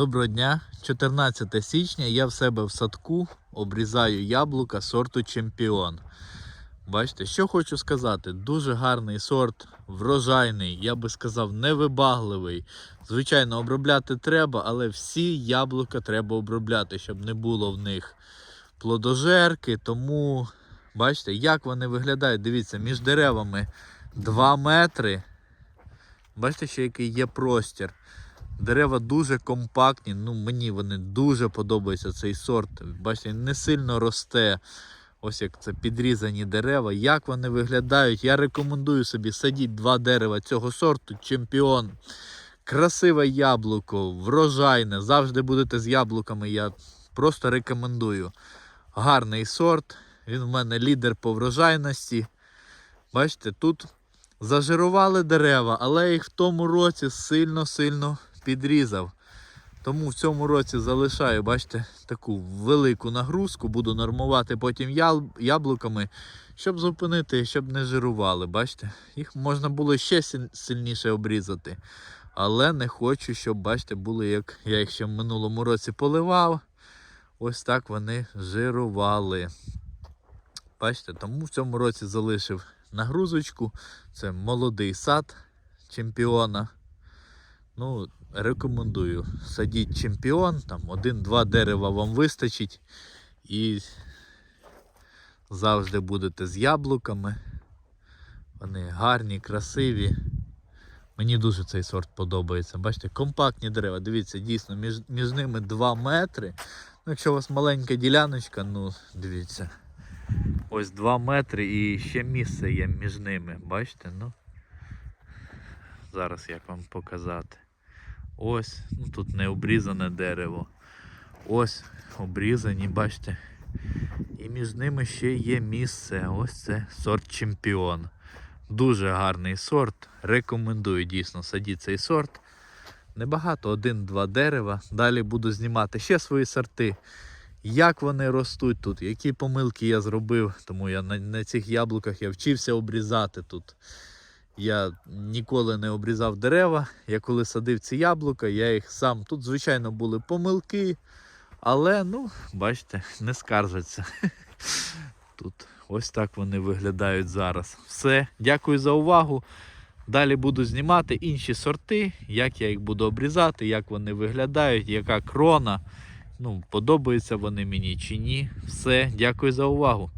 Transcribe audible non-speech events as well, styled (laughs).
Доброго дня, 14 січня. Я в себе в садку обрізаю яблука сорту Чемпіон. Бачите, що хочу сказати, дуже гарний сорт, врожайний, я би сказав, невибагливий. Звичайно, обробляти треба, але всі яблука треба обробляти, щоб не було в них плодожерки. Тому бачите, як вони виглядають. Дивіться, між деревами 2 метри. Бачите, ще який є простір. Дерева дуже компактні, ну мені вони дуже подобаються цей сорт. Бачите, не сильно росте. Ось як це підрізані дерева. Як вони виглядають? Я рекомендую собі садіть два дерева цього сорту. Чемпіон. Красиве яблуко, врожайне. Завжди будете з яблуками. Я просто рекомендую. Гарний сорт. Він в мене лідер по врожайності. Бачите, тут зажирували дерева, але їх в тому році сильно-сильно підрізав. Тому в цьому році залишаю, бачите, таку велику нагрузку, буду нормувати потім яблуками, щоб зупинити, щоб не жирували. Бачите, їх можна було ще сильніше обрізати. Але не хочу, щоб, бачите, були, як я їх ще в минулому році поливав. Ось так вони жирували. Бачите, тому в цьому році залишив нагрузочку. Це молодий сад чемпіона. Ну, рекомендую. Садіть чемпіон, там один-два дерева вам вистачить. І завжди будете з яблуками. Вони гарні, красиві. Мені дуже цей сорт подобається. Бачите, компактні дерева. Дивіться, дійсно, між, між ними 2 метри. Ну, якщо у вас маленька діляночка, ну дивіться. Ось 2 метри і ще місце є між ними. Бачите? Ну. Зараз як вам показати. Ось, ну тут не обрізане дерево. Ось обрізані, бачите. І між ними ще є місце. Ось це сорт чемпіон. Дуже гарний сорт. Рекомендую дійсно садіть цей сорт. Небагато, один-два дерева. Далі буду знімати ще свої сорти. Як вони ростуть тут, які помилки я зробив, тому я на, на цих яблуках я вчився обрізати тут. Я ніколи не обрізав дерева. Я коли садив ці яблука, я їх сам. Тут, звичайно, були помилки, але, ну, бачите, не скаржаться. (laughs) Тут ось так вони виглядають зараз. Все, дякую за увагу. Далі буду знімати інші сорти, як я їх буду обрізати, як вони виглядають, яка крона. Ну, подобаються вони мені чи ні. Все, дякую за увагу.